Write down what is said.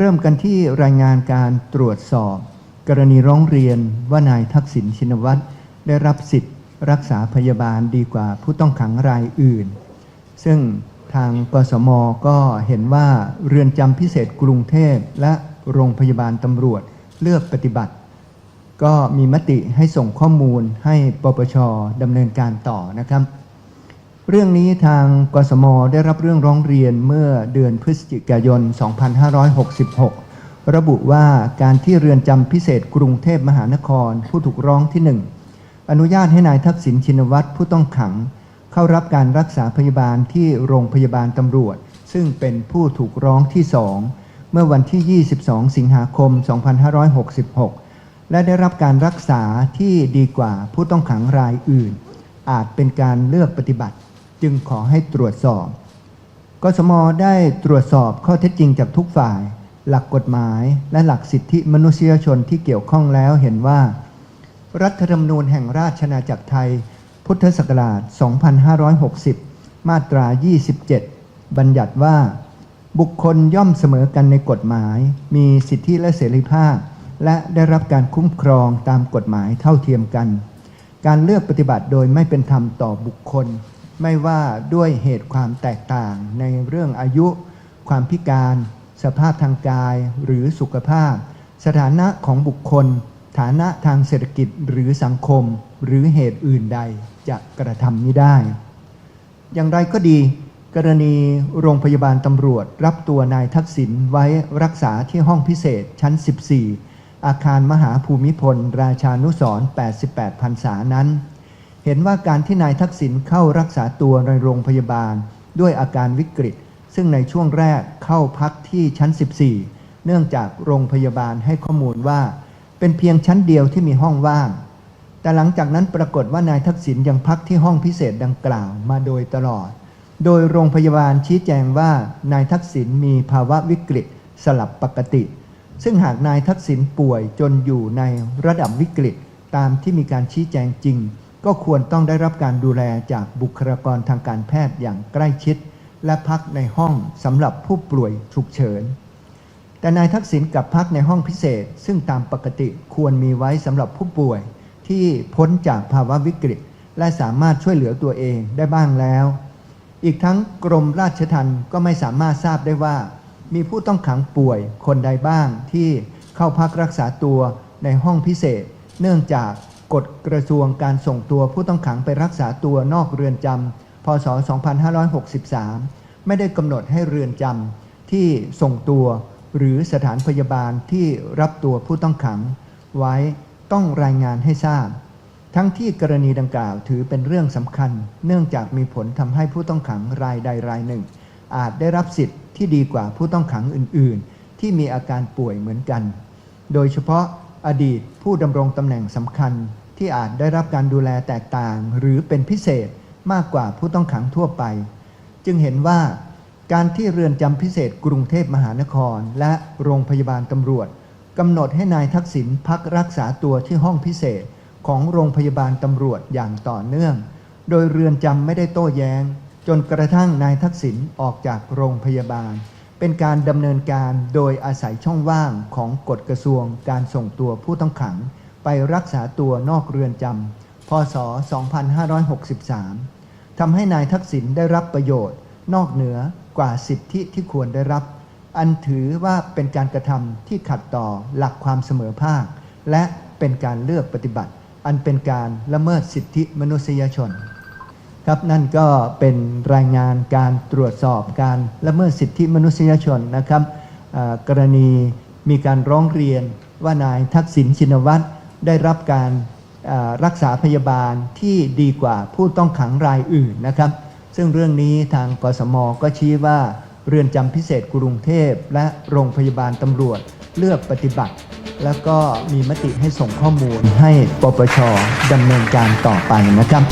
เริ่มกันที่รายงานการตรวจสอบ กรณีร้องเรียนว่านายทักษิณชินวัตรได้รับสิทธิ์ รักษาพยาบาลดีกว่าผู้ต้องขังรายอื่น ซึ่งทางกสมก็เห็นว่าเรือนจำพิเศษกรุงเทพและโรงพยาบาลตำรวจเลือกปฏิบัติ ก็มีมติให้ส่งข้อมูลให้ปปชดำเนินการต่อนะครับ เรื่องนี้ทางกสมได้รับเรื่องร้องเรียนเมื่อเดือนพฤศจิกายน 2566 ระบุว่าการที่เรือนจำพิเศษกรุงเทพมหานคร ผู้ถูกร้องที่1อนุญาตให้นายทักษิณชินวัตรผู้ต้องขัง เข้ารับการรักษาพยาบาลที่โรงพยาบาลตำรวจ ซึ่งเป็นผู้ถูกร้องที่2เมื่อวันที่ 22 สิงหาคม 2566 และได้รับการรักษาที่ดีกว่าผู้ต้องขังรายอื่น อาจเป็นการเลือกปฏิบัติ จึงขอให้ตรวจสอบ กสมได้ตรวจสอบข้อเท็จจริงจากทุกฝ่าย หลักกฎหมายและหลักสิทธิมนุษยชนที่เกี่ยวข้องแล้วเห็นว่า รัฐธรรมนูญแห่งราชอาณาจักรไทย พุทธศักราช 2560 มาตรา 27 บัญญัติว่า บุคคลย่อมเสมอกันในกฎหมาย มีสิทธิและเสรีภาพ และได้รับการคุ้มครองตามกฎหมายเท่าเทียมกัน การเลือกปฏิบัติโดยไม่เป็นธรรมต่อบุคคล ไม่ว่าด้วยเหตุความแตกต่างในเรื่องอายุ ความพิการ สภาพทางกายหรือสุขภาพ สถานะของบุคคล ฐานะทางเศรษฐกิจหรือสังคม หรือเหตุอื่นใดจะกระทำนี้ได้ อย่างไรก็ดี กรณีโรงพยาบาลตำรวจรับตัวนายทักษิณไว้รักษาที่ห้องพิเศษชั้น 14 อาคารมหาภูมิพล ราชานุสร88พรรษานั้น เห็นว่าการที่นายทักษิณเข้ารักษาตัวในโรงพยาบาล ด้วยอาการวิกฤต ซึ่งในช่วงแรกเข้าพักที่ชั้น 14 เนื่องจากโรงพยาบาลให้ข้อมูลว่า เป็นเพียงชั้นเดียวที่มีห้องว่าง แต่หลังจากนั้นปรากฏว่านายทักษิณยังพักที่ห้องพิเศษดังกล่าวมาโดยตลอด โดยโรงพยาบาลชี้แจงว่านายทักษิณมีภาวะวิกฤตสลับปกติ ซึ่งหากนายทักษิณป่วยจนอยู่ในระดับวิกฤตตามที่มีการชี้แจงจริง ก็ควรต้องได้รับการดูแลจากบุคลากรทางการแพทย์อย่างใกล้ชิด และพักในห้องสำหรับผู้ป่วยฉุกเฉิน แต่นายทักษิณกลับพักในห้องพิเศษ ซึ่งตามปกติควรมีไว้สำหรับผู้ป่วย ที่พ้นจากภาวะวิกฤต และสามารถช่วยเหลือตัวเองได้บ้างแล้ว อีกทั้งกรมราชทัณฑ์ก็ไม่สามารถทราบได้ว่า มีผู้ต้องขังป่วยคนใดบ้างที่เข้าพักรักษาตัวในห้องพิเศษ เนื่องจาก กฎกระทรวงการส่งตัวผู้ต้องขังไปรักษาตัวนอกเรือนจำพศ 2563 ไม่ได้กำหนดให้เรือนจำที่ส่งตัวหรือสถานพยาบาลที่รับตัวผู้ต้องขัง ไว้ต้องรายงานให้ทราบ ทั้งที่กรณีดังกล่าวถือเป็นเรื่องสำคัญ เนื่องจากมีผลทำให้ผู้ต้องขังรายใดรายหนึ่ง อาจได้รับสิทธิ์ที่ดีกว่าผู้ต้องขังอื่น ๆ ที่มีอาการป่วยเหมือนกัน โดยเฉพาะ อดีตผู้ดำรงตำแหน่งสำคัญที่อาจได้รับการดูแลแตกต่าง หรือเป็นพิเศษมากกว่าผู้ต้องขังทั่วไป จึงเห็นว่าการที่เรือนจำพิเศษกรุงเทพมหานคร และโรงพยาบาลตำรวจกำหนดให้นายทักษิณพักรักษาตัวที่ห้องพิเศษของโรงพยาบาลตำรวจอย่างต่อเนื่อง โดยเรือนจำไม่ได้โต้แย้ง จนกระทั่งนายทักษิณออกจากโรงพยาบาล เป็นการดำเนินการโดยอาศัยช่องว่างของกฎกระทรวงการส่งตัวผู้ต้องขัง ไปรักษาตัวนอกเรือนจำพศ 2563 ทำให้นายทักษิณได้รับประโยชน์ นอกเหนือกว่าสิทธิที่ควรได้รับ อันถือว่าเป็นการกระทำที่ขัดต่อหลักความเสมอภาค และเป็นการเลือกปฏิบัติ อันเป็นการละเมิดสิทธิมนุษยชน ครับนั่นก็เป็นรายงานการตรวจสอบการละเมิดสิทธิมนุษยชนนะครับกรณีมีการร้องเรียนว่านายทักษิณชินวัตรได้รับการรักษาพยาบาลที่ดีกว่าผู้ต้องขังรายอื่นนะครับ ซึ่งเรื่องนี้ทางกสมก็ชี้ว่าเรือนจำพิเศษกรุงเทพ และโรงพยาบาลตำรวจเลือกปฏิบัติ แล้วก็มีมติให้ส่งข้อมูลให้ปปชดำเนินการต่อไปนะครับ